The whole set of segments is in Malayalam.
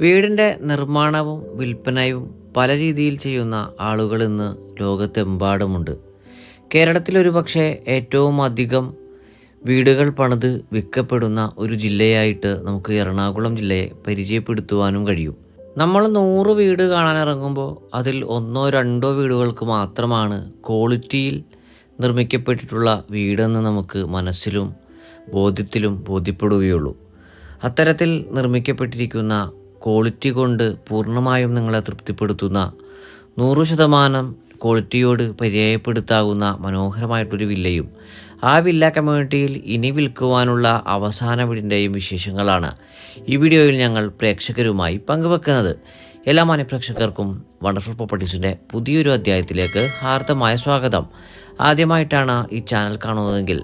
വീടിന്റെ നിർമ്മാണവും വിൽപ്പനയും പല രീതിയിൽ ചെയ്യുന്ന ആളുകൾ ഇന്ന് ലോകത്തെമ്പാടുമുണ്ട്. കേരളത്തിലൊരു പക്ഷേ ഏറ്റവും അധികം വീടുകൾ പണിത് വിൽക്കപ്പെടുന്ന ഒരു ജില്ലയായിട്ട് നമുക്ക് എറണാകുളം ജില്ലയെ പരിചയപ്പെടുത്തുവാനും കഴിയും. നമ്മൾ നൂറ് വീട് കാണാൻ ഇറങ്ങുമ്പോൾ അതിൽ ഒന്നോ രണ്ടോ വീടുകൾക്ക് മാത്രമാണ് ക്വാളിറ്റിയിൽ നിർമ്മിക്കപ്പെട്ടിട്ടുള്ള വീടെന്ന് നമുക്ക് മനസ്സിലും ബോധ്യത്തിലും ബോധ്യപ്പെടുകയുള്ളൂ. അത്തരത്തിൽ നിർമ്മിക്കപ്പെട്ടിരിക്കുന്ന ക്വാളിറ്റി കൊണ്ട് പൂർണമായും നിങ്ങളെ തൃപ്തിപ്പെടുത്തുന്ന നൂറ് ശതമാനം ക്വാളിറ്റിയോട് പര്യായപ്പെടുത്താവുന്ന മനോഹരമായിട്ടൊരു വില്ലയും ആ വില്ല കമ്മ്യൂണിറ്റിയിൽ ഇനി വിൽക്കുവാനുള്ള അവസാന വീടിന്റെയും വിശേഷങ്ങളാണ് ഈ വീഡിയോയിൽ ഞങ്ങൾ പ്രേക്ഷകരുമായി പങ്കുവെക്കുന്നത്. എല്ലാ മാന്യപ്രേക്ഷകർക്കും വണ്ടർഫുൾ പ്രോപ്പർട്ടീസിന്റെ പുതിയൊരു അധ്യായത്തിലേക്ക് ഹാർദമായ സ്വാഗതം. ആദ്യമായിട്ടാണ് ഈ ചാനൽ കാണുന്നതെങ്കിൽ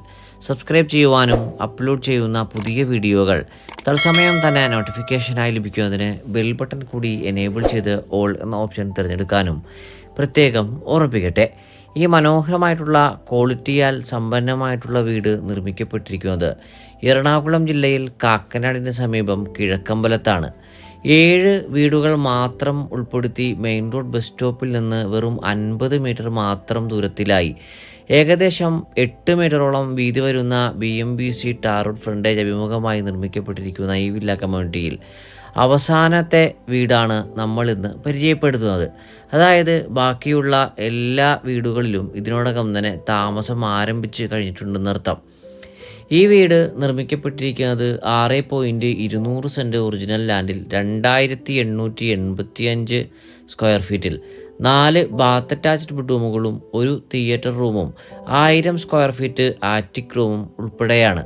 സബ്സ്ക്രൈബ് ചെയ്യുവാനും അപ്ലോഡ് ചെയ്യുന്ന പുതിയ വീഡിയോകൾ തത്സമയം തന്നെ നോട്ടിഫിക്കേഷനായി ലഭിക്കുന്നതിന് ബെൽ ബട്ടൺ കൂടി എനേബിൾ ചെയ്ത് ഓൾ എന്ന ഓപ്ഷൻ തിരഞ്ഞെടുക്കാനും പ്രത്യേകം ഓർമ്മിപ്പിക്കട്ടെ. ഈ മനോഹരമായിട്ടുള്ള ക്വാളിറ്റിയാൽ സമ്പന്നമായിട്ടുള്ള വീട് നിർമ്മിക്കപ്പെട്ടിരിക്കുന്നത് എറണാകുളം ജില്ലയിൽ കാക്കനാടിന് സമീപം കിഴക്കമ്പലത്താണ്. ഏഴ് വീടുകൾ മാത്രം ഉൾപ്പെടുത്തി മെയിൻ റോഡ് ബസ് സ്റ്റോപ്പിൽ നിന്ന് വെറും അൻപത് മീറ്റർ മാത്രം ദൂരത്തിലായി. ഏകദേശം എട്ട് മീറ്ററോളം വീതി വരുന്ന B M B C tar road frontage അഭിമുഖമായി നിർമ്മിക്കപ്പെട്ടിരിക്കുന്ന ഈ വില്ല കമ്മ്യൂണിറ്റിയിൽ അവസാനത്തെ വീടാണ് നമ്മൾ ഇന്ന് പരിചയപ്പെടുത്തുന്നത്. അതായത് ബാക്കിയുള്ള എല്ലാ വീടുകളിലും ഇതിനോടകം തന്നെ താമസം ആരംഭിച്ച് കഴിഞ്ഞിട്ടുണ്ടെന്നർത്ഥം ഈ വീട് നിർമ്മിക്കപ്പെട്ടിരിക്കുന്നത് ആറ് പോയിന്റ് ഇരുന്നൂറ് സെന്റ് ഒറിജിനൽ ലാൻഡിൽ രണ്ടായിരത്തി എണ്ണൂറ്റി എൺപത്തി അഞ്ച് സ്ക്വയർ ഫീറ്റിൽ നാല് ബാത്ത് അറ്റാച്ച്ഡ് ബെഡ്റൂമുകളും ഒരു തിയേറ്റർ റൂമും ആയിരം സ്ക്വയർ ഫീറ്റ് ആറ്റിക് റൂമും ഉൾപ്പെടെയാണ്.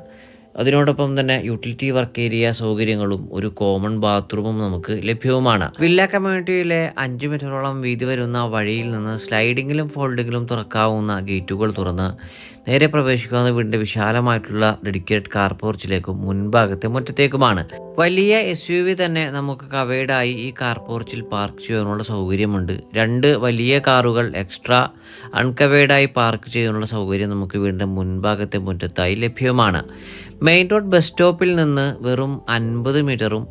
അതിനോടൊപ്പം തന്നെ യൂട്ടിലിറ്റി വർക്ക് ഏരിയ സൗകര്യങ്ങളും ഒരു കോമൺ ബാത്റൂമും നമുക്ക് ലഭ്യവുമാണ്. വില്ല കമ്മ്യൂണിറ്റിയിലെ അഞ്ച് മീറ്ററോളം വീതി വരുന്ന വഴിയിൽ നിന്ന് സ്ലൈഡിങ്ങിലും ഫോൾഡിങ്ങിലും തുറക്കാവുന്ന ഗേറ്റുകൾ തുറന്ന് നേരെ പ്രവേശിക്കുന്ന വീടിന്റെ വിശാലമായിട്ടുള്ള ഡെഡിക്കേറ്റഡ് കാർ പോർച്ചിലേക്കും മുൻഭാഗത്തെ മുറ്റത്തേക്കുമാണ്. വലിയ എസ് യു വി തന്നെ നമുക്ക് കവേഡായി ഈ കാർ പോർച്ചിൽ പാർക്ക് ചെയ്യാനുള്ള സൗകര്യമുണ്ട്. രണ്ട് വലിയ കാറുകൾ എക്സ്ട്രാ അൺകവേഡായി പാർക്ക് ചെയ്യാനുള്ള സൗകര്യം നമുക്ക് വീടിന്റെ മുൻഭാഗത്തെ മുറ്റത്തായി ലഭ്യമാണ് മെയിൻ റോഡ് ബസ് സ്റ്റോപ്പിൽ നിന്ന് വെറും അൻപത് മീറ്ററും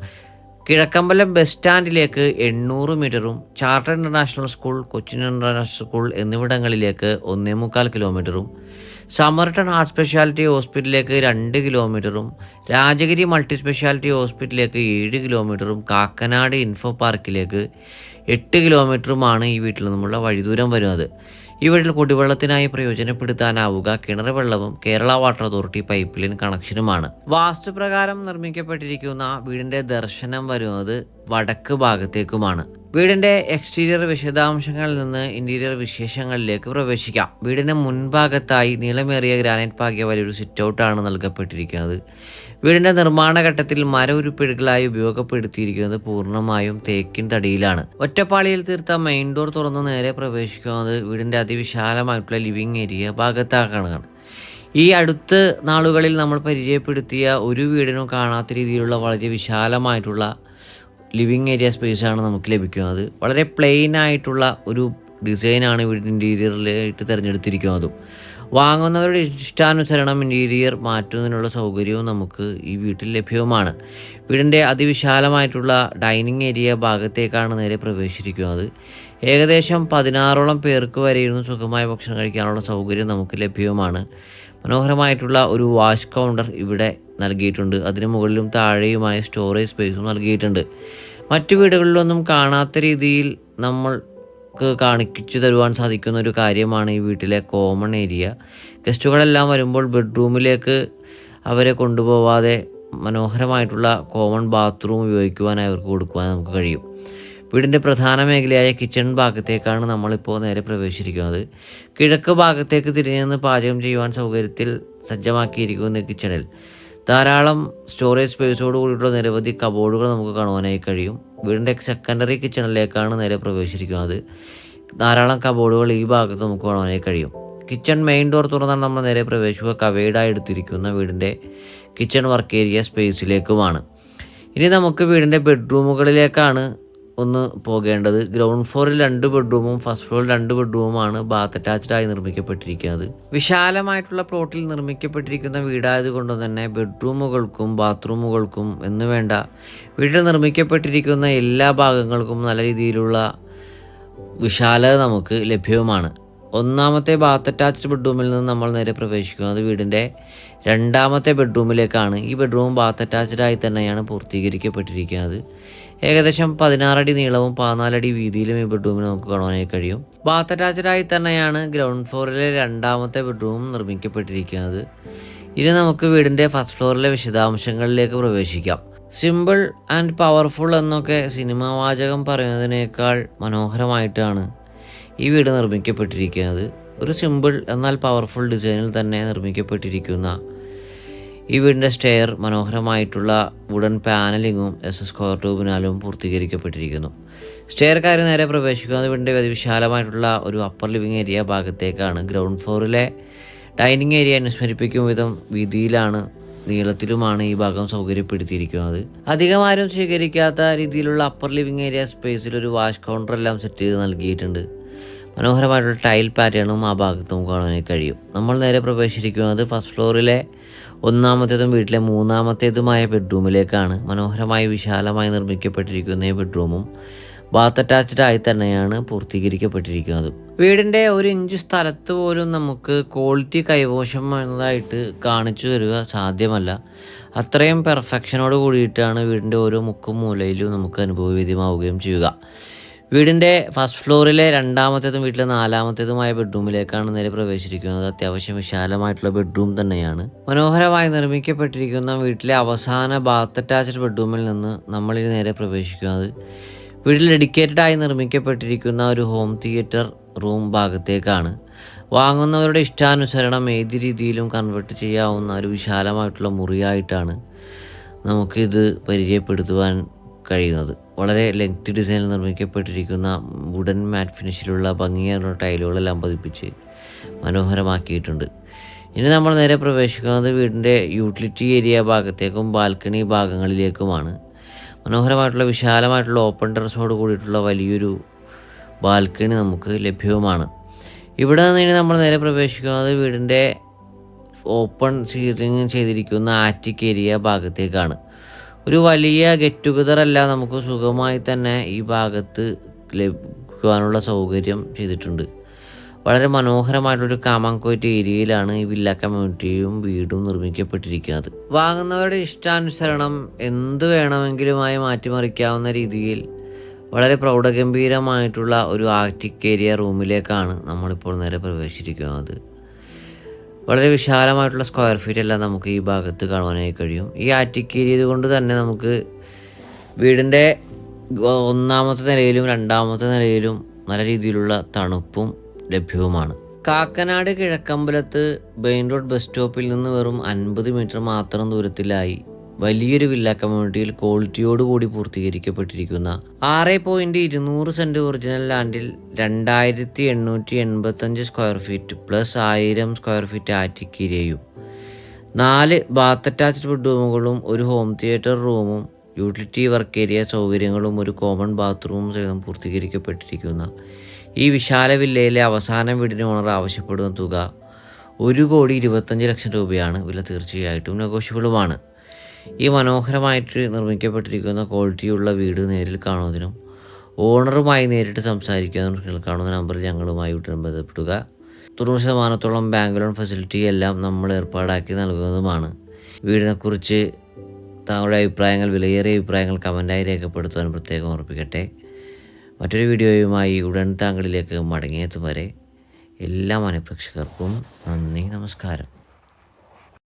കിഴക്കമ്പലം ബസ് സ്റ്റാൻഡിലേക്ക് എണ്ണൂറ് മീറ്ററും charter international school Cochin international school എന്നിവിടങ്ങളിലേക്ക് ഒന്നേ മുക്കാൽ കിലോമീറ്ററും സമർട്ടൺ ഹാർട്ട് സ്പെഷ്യാലിറ്റി ഹോസ്പിറ്റലിലേക്ക് രണ്ട് കിലോമീറ്ററും രാജഗിരി മൾട്ടി സ്പെഷ്യാലിറ്റി ഹോസ്പിറ്റലിലേക്ക് ഏഴ് കിലോമീറ്ററും കാക്കനാട് ഇൻഫോ പാർക്കിലേക്ക് എട്ട് കിലോമീറ്ററുമാണ് ഈ വീട്ടിൽ നിന്നുമുള്ള വഴിദൂരം വരുന്നത്. ഈ വീട്ടിൽ കുടിവെള്ളത്തിനായി പ്രയോജനപ്പെടുത്താനാവുക. കിണർ വെള്ളവും Kerala water authority pipe line കണക്ഷനുമാണ്. വാസ്തുപ്രകാരം നിർമ്മിക്കപ്പെട്ടിരിക്കുന്ന വീടിന്റെ ദർശനം വരുന്നത് വടക്ക് ഭാഗത്തേക്കുമാണ്. വീടിന്റെ എക്സ്റ്റീരിയർ വിശദാംശങ്ങളിൽ നിന്ന് ഇന്റീരിയർ വിശേഷങ്ങളിലേക്ക് പ്രവേശിക്കാം. വീടിന്റെ മുൻഭാഗത്തായി നീളമേറിയ ഗ്രാനൈറ്റ് പാകിയ വലിയൊരു സിറ്റ് ഔട്ടാണ് നൽകപ്പെട്ടിരിക്കുന്നത്. വീടിന്റെ നിർമ്മാണഘട്ടത്തിൽ മര ഉരുപ്പിഴുകളായി ഉപയോഗപ്പെടുത്തിയിരിക്കുന്നത് പൂർണമായും തേക്കിൻ തടിയിലാണ്. ഒറ്റപ്പാളിയിൽ തീർത്ത മെയിൻ ഡോർ തുറന്ന് നേരെ പ്രവേശിക്കുന്നത് വീടിന്റെ അതിവിശാലമായിട്ടുള്ള ലിവിംഗ് ഏരിയ ഭാഗത്താക്കാണ്. ഈ അടുത്ത നാളുകളിൽ നമ്മൾ പരിചയപ്പെടുത്തിയ ഒരു വീടിനും കാണാത്ത രീതിയിലുള്ള വളരെ വിശാലമായിട്ടുള്ള ലിവിങ് ഏരിയ സ്പേസാണ് നമുക്ക് ലഭിക്കുന്നത് വളരെ പ്ലെയിൻ ആയിട്ടുള്ള ഒരു ഡിസൈനാണ് വീടിന്റെ ഇന്റീരിയറിലായിട്ട് തിരഞ്ഞെടുത്തിരിക്കുന്നതും. വാങ്ങുന്നവരുടെ ഇഷ്ടാനുസരണം ഇന്റീരിയർ മാറ്റുന്നതിനുള്ള സൗകര്യവും നമുക്ക് ഈ വീട്ടിൽ ലഭ്യവുമാണ്. വീടിന്റെ അതിവിശാലമായിട്ടുള്ള ഡൈനിങ് ഏരിയ ഭാഗത്തേക്കാണ് നേരെ പ്രവേശിച്ചിരിക്കുന്നത്. ഏകദേശം പതിനാറോളം പേർക്ക് വരെയിരുന്നു സുഖമായ ഭക്ഷണം കഴിക്കാനുള്ള സൗകര്യം നമുക്ക് ലഭ്യവുമാണ്. മനോഹരമായിട്ടുള്ള ഒരു വാഷ് കൗണ്ടർ ഇവിടെ നൽകിയിട്ടുണ്ട്. അതിന് മുകളിലും താഴെയുമായ സ്റ്റോറേജ് സ്പേസും നൽകിയിട്ടുണ്ട്. മറ്റു വീടുകളിലൊന്നും കാണാത്ത രീതിയിൽ നമ്മൾക്ക് കാണിച്ചു തരുവാൻ സാധിക്കുന്ന ഒരു കാര്യമാണ് ഈ വീട്ടിലെ കോമൺ ഏരിയ ഗസ്റ്റുകളെല്ലാം വരുമ്പോൾ ബെഡ്റൂമിലേക്ക് അവരെ കൊണ്ടുപോവാതെ മനോഹരമായിട്ടുള്ള കോമൺ ബാത്റൂം ഉപയോഗിക്കുവാനായി അവർക്ക് കൊടുക്കുവാൻ നമുക്ക് കഴിയും. വീടിന്റെ പ്രധാന മേഖലയായ കിച്ചൺ ഭാഗത്തേക്കാണ് നമ്മളിപ്പോൾ നേരെ പ്രവേശിച്ചിരിക്കുന്നത്. കിഴക്ക് ഭാഗത്തേക്ക് തിരിഞ്ഞു പാചകം ചെയ്യുവാൻ സൗകര്യത്തിൽ സജ്ജമാക്കിയിരിക്കുന്ന കിച്ചണിൽ ധാരാളം സ്റ്റോറേജ് സ്പേസോട് കൂടിയിട്ടുള്ള നിരവധി കബോർഡുകൾ നമുക്ക് കാണുവാനായി കഴിയും. വീടിന്റെ സെക്കൻഡറി കിച്ചണിലേക്കാണ് നേരെ പ്രവേശിച്ചിരിക്കുന്നത്. ധാരാളം കബോർഡുകൾ ഈ ഭാഗത്ത് നമുക്ക് കാണുവാനായി കഴിയും. കിച്ചൺ മെയിൻ ഡോർ തുറന്നാൽ നമ്മൾ നേരെ പ്രവേശിക്കുക. കവേഡായി എടുത്തിരിക്കുന്ന വീടിന്റെ കിച്ചൺ വർക്ക് ഏരിയ സ്പേസിലേക്കുമാണ് ഇനി നമുക്ക് വീടിന്റെ ബെഡ്റൂമുകളിലേക്കാണ് ഒന്ന് പോകേണ്ടത്. ഗ്രൗണ്ട് ഫ്ലോറിൽ രണ്ട് ബെഡ്റൂമും ഫസ്റ്റ് ഫ്ലോറിൽ രണ്ട് ബെഡ്റൂമുമാണ് ബാത്ത് അറ്റാച്ച്ഡ് ആയി നിർമ്മിക്കപ്പെട്ടിരിക്കുന്നത്. വിശാലമായിട്ടുള്ള പ്ലോട്ടിൽ നിർമ്മിക്കപ്പെട്ടിരിക്കുന്ന വീടായതുകൊണ്ട് തന്നെ ബെഡ്റൂമുകൾക്കും ബാത്റൂമുകൾക്കും എന്ന് വേണ്ട വീട്ടിൽ നിർമ്മിക്കപ്പെട്ടിരിക്കുന്ന എല്ലാ ഭാഗങ്ങൾക്കും നല്ല രീതിയിലുള്ള വിശാലത നമുക്ക് ലഭ്യവുമാണ്. ഒന്നാമത്തെ ബാത്ത് അറ്റാച്ച്ഡ് ബെഡ്റൂമിൽ നിന്ന് നമ്മൾ നേരെ പ്രവേശിക്കുന്നത് വീടിന്റെ രണ്ടാമത്തെ ബെഡ്റൂമിലേക്കാണ് ഈ ബെഡ്റൂം ബാത്ത് അറ്റാച്ച്ഡായി തന്നെയാണ് പൂർത്തീകരിക്കപ്പെട്ടിരിക്കുന്നത്. ഏകദേശം പതിനാറടി നീളവും പതിനാലടി വീതിയിലും ഈ ബെഡ്റൂമിന് നമുക്ക് കാണുവാനായി കഴിയും. ബാത്ത് അറ്റാച്ച്ഡ് ആയി തന്നെയാണ് ഗ്രൗണ്ട് ഫ്ലോറിലെ രണ്ടാമത്തെ ബെഡ്റൂം നിർമ്മിക്കപ്പെട്ടിരിക്കുന്നത്. ഇനി നമുക്ക് വീടിന്റെ ഫസ്റ്റ് ഫ്ലോറിലെ വിശദാംശങ്ങളിലേക്ക് പ്രവേശിക്കാം. സിമ്പിൾ ആൻഡ് പവർഫുൾ എന്നൊക്കെ സിനിമാ വാചകം പറയുന്നതിനേക്കാൾ മനോഹരമായിട്ടാണ് ഈ വീട് നിർമ്മിക്കപ്പെട്ടിരിക്കുന്നത്. ഒരു സിമ്പിൾ എന്നാൽ പവർഫുൾ ഡിസൈനിൽ തന്നെ നിർമ്മിക്കപ്പെട്ടിരിക്കുന്ന ഈ വീടിന്റെ സ്റ്റെയർ മനോഹരമായിട്ടുള്ള വുഡൻ പാനലിങ്ങും എസ് എസ് സ്ക്വയർ ട്യൂബിനാലും പൂർത്തീകരിക്കപ്പെട്ടിരിക്കുന്നു. സ്റ്റെയർ കയറി നേരെ പ്രവേശിക്കുന്നത് വീടിന്റെ അതിവിശാലമായിട്ടുള്ള ഒരു അപ്പർ ലിവിങ് ഏരിയ ഭാഗത്തേക്കാണ്. ഗ്രൗണ്ട് ഫ്ലോറിലെ ഡൈനിങ് ഏരിയ അനുസ്മരിപ്പിക്കും വിധം വീതിയിലാണ് നീളത്തിലുമാണ് ഈ ഭാഗം സൗകര്യപ്പെടുത്തിയിരിക്കുന്നത്. അധികം ആരും സ്വീകരിക്കാത്ത രീതിയിലുള്ള അപ്പർ ലിവിങ് ഏരിയ സ്പേസിൽ ഒരു വാഷ് കൗണ്ടർ എല്ലാം സെറ്റ് ചെയ്ത് നൽകിയിട്ടുണ്ട്. മനോഹരമായിട്ടുള്ള ടൈൽ പാറ്റേണും ആ ഭാഗത്ത് നമുക്ക് കഴിയും. നമ്മൾ നേരെ പ്രവേശിച്ചിരിക്കുന്നത് ഫസ്റ്റ് ഫ്ലോറിലെ ഒന്നാമത്തേതും വീട്ടിലെ മൂന്നാമത്തേതുമായ ബെഡ്റൂമിലേക്കാണ് മനോഹരമായി വിശാലമായി നിർമ്മിക്കപ്പെട്ടിരിക്കുന്ന ഈ ബെഡ്റൂമും ബാത്ത് അറ്റാച്ച്ഡ് ആയി തന്നെയാണ് പൂർത്തീകരിക്കപ്പെട്ടിരിക്കുന്നത്. വീടിന്റെ ഒരു ഇഞ്ച് സ്ഥലത്ത് പോലും നമുക്ക് ക്വാളിറ്റി കൈവശം എന്നതായിട്ട് കാണിച്ചു തരിക സാധ്യമല്ല. അത്രയും പെർഫെക്ഷനോട് കൂടിയിട്ടാണ് വീടിന്റെ ഓരോ മുക്കും മൂലയിലും നമുക്ക് അനുഭവവേദ്യമാവുകയും ചെയ്യുക. വീടിന്റെ ഫസ്റ്റ് ഫ്ലോറിലെ രണ്ടാമത്തേതും വീട്ടിലെ നാലാമത്തേതുമായ ബെഡ്റൂമിലേക്കാണ് നേരെ പ്രവേശിച്ചിരിക്കുന്നത്. അത്യാവശ്യം വിശാലമായിട്ടുള്ള ബെഡ്റൂം തന്നെയാണ്. മനോഹരമായി നിർമ്മിക്കപ്പെട്ടിരിക്കുന്ന വീട്ടിലെ അവസാന ബാത്ത് അറ്റാച്ച്ഡ് ബെഡ്റൂമിൽ നിന്ന് നമ്മളിൽ നേരെ പ്രവേശിക്കുന്നത്. വീട്ടിൽ ഡെഡിക്കേറ്റഡ് ആയി നിർമ്മിക്കപ്പെട്ടിരിക്കുന്ന ഒരു ഹോം തിയേറ്റർ റൂം ഭാഗത്തേക്കാണ്. വാങ്ങുന്നവരുടെ ഇഷ്ടാനുസരണം ഏത് രീതിയിലും കൺവെർട്ട് ചെയ്യാവുന്ന ഒരു വിശാലമായിട്ടുള്ള മുറിയായിട്ടാണ് നമുക്കിത് പരിചയപ്പെടുത്തുവാൻ കഴിയുന്നത്. വളരെ ലെങ്ത് ഡിസൈനിൽ നിർമ്മിക്കപ്പെട്ടിരിക്കുന്ന വുഡൻ മാറ്റ് ഫിനിഷിലുള്ള ഭംഗിയായ ടൈലുകളെല്ലാം പതിപ്പിച്ച് മനോഹരമാക്കിയിട്ടുണ്ട്. ഇനി നമ്മൾ നേരെ പ്രവേശിക്കുന്നത് വീടിന്റെ യൂട്ടിലിറ്റി ഏരിയ ഭാഗത്തേക്കും ബാൽക്കണി ഭാഗങ്ങളിലേക്കുമാണ്. മനോഹരമായിട്ടുള്ള വിശാലമായിട്ടുള്ള ഓപ്പൺ ടെറസോട് കൂടിയിട്ടുള്ള വലിയൊരു ബാൽക്കണി നമുക്ക് ലഭ്യവുമാണ്. ഇവിടെ നിന്ന് നമ്മൾ നേരെ പ്രവേശിക്കുന്നത് വീടിന്റെ ഓപ്പൺ സീലിംഗ് ചെയ്തിരിക്കുന്ന ആറ്റിക് ഏരിയ ഭാഗത്തേക്കാണ്. ഒരു വലിയ ഗെറ്റ് ടുഗദർ അല്ല നമുക്ക് സുഖമായി തന്നെ ഈ ഭാഗത്ത് ലഭിക്കുവാനുള്ള സൗകര്യം ചെയ്തിട്ടുണ്ട്. വളരെ മനോഹരമായിട്ടൊരു കാമാങ്കോറ്റ് ഏരിയയിലാണ് ഈ വില്ല കമ്മ്യൂണിറ്റിയും വീടും നിർമ്മിക്കപ്പെട്ടിരിക്കുന്നത്. വാങ്ങുന്നവരുടെ ഇഷ്ടാനുസരണം എന്ത് വേണമെങ്കിലുമായി മാറ്റിമറിക്കാവുന്ന രീതിയിൽ വളരെ പ്രൗഢഗംഭീരമായിട്ടുള്ള ഒരു ആർട്ടിക് ഏരിയ റൂമിലേക്കാണ് നമ്മളിപ്പോൾ നേരെ പ്രവേശിച്ചിരിക്കുന്നത്. വളരെ വിശാലമായിട്ടുള്ള സ്ക്വയർ ഫീറ്റ് എല്ലാം നമുക്ക് ഈ ഭാഗത്ത് കാണുവാനായി കഴിയും. ഈ ആറ്റിക് ഏരിയ കൊണ്ട് തന്നെ നമുക്ക് വീടിന്റെ ഒന്നാമത്തെ നിലയിലും രണ്ടാമത്തെ നിലയിലും നല്ല രീതിയിലുള്ള തണുപ്പും ലഭ്യവുമാണ്. കാക്കനാട് കിഴക്കമ്പലത്ത് മെയിൻ റോഡ് ബസ് സ്റ്റോപ്പിൽ നിന്ന് വെറും അൻപത് മീറ്റർ മാത്രം ദൂരത്തിലായി വലിയൊരു വില്ല കമ്മ്യൂണിറ്റിയിൽ ക്വാളിറ്റിയോടുകൂടി പൂർത്തീകരിക്കപ്പെട്ടിരിക്കുന്ന ആറ് പോയിന്റ് ഇരുന്നൂറ് സെന്റ് ഒറിജിനൽ ലാൻഡിൽ രണ്ടായിരത്തി എണ്ണൂറ്റി എൺപത്തഞ്ച് സ്ക്വയർ ഫീറ്റ് പ്ലസ് ആയിരം സ്ക്വയർ ഫീറ്റ് ആറ്റിക്കിരയും നാല് ബാത്ത് അറ്റാച്ച്ഡ് ബെഡ്റൂമുകളും ഒരു ഹോം തിയേറ്റർ റൂമും യൂട്ടിലിറ്റി വർക്ക് ഏരിയ സൗകര്യങ്ങളും ഒരു കോമൺ ബാത്റൂമും സഹിതം പൂർത്തീകരിക്കപ്പെട്ടിരിക്കുന്ന ഈ വിശാല വില്ലയിലെ അവസാന വീടിന് ഓണർ ആവശ്യപ്പെടുന്ന തുക ഒരു കോടി ഇരുപത്തഞ്ച് ലക്ഷം രൂപയാണ്. വില തീർച്ചയായിട്ടും നെഗോഷ്യബിളുമാണ് ഈ മനോഹരമായിട്ട് നിർമ്മിക്കപ്പെട്ടിരിക്കുന്ന ക്വാളിറ്റിയുള്ള വീട് നേരിൽ കാണുന്നതിനും ഓണറുമായി നേരിട്ട് സംസാരിക്കാനും കാണുന്ന നമ്പറിൽ ഞങ്ങളുമായി ഉടൻ ബന്ധപ്പെടുക. തൊണ്ണൂറ് ശതമാനത്തോളം ബാങ്ക് ലോൺ ഫെസിലിറ്റി എല്ലാം നമ്മൾ ഏർപ്പാടാക്കി നൽകുന്നതുമാണ്. വീടിനെക്കുറിച്ച് താങ്കളുടെ അഭിപ്രായങ്ങൾ വിലയേറിയ അഭിപ്രായങ്ങൾ കമന്റായി രേഖപ്പെടുത്തുവാൻ പ്രത്യേകം ഓർപ്പിക്കട്ടെ. മറ്റൊരു വീഡിയോയുമായി ഉടൻ താങ്കളിലേക്ക് മടങ്ങിയെത്തും വരെ എല്ലാ മനഃപ്രേക്ഷകർക്കും നന്ദി നമസ്കാരം.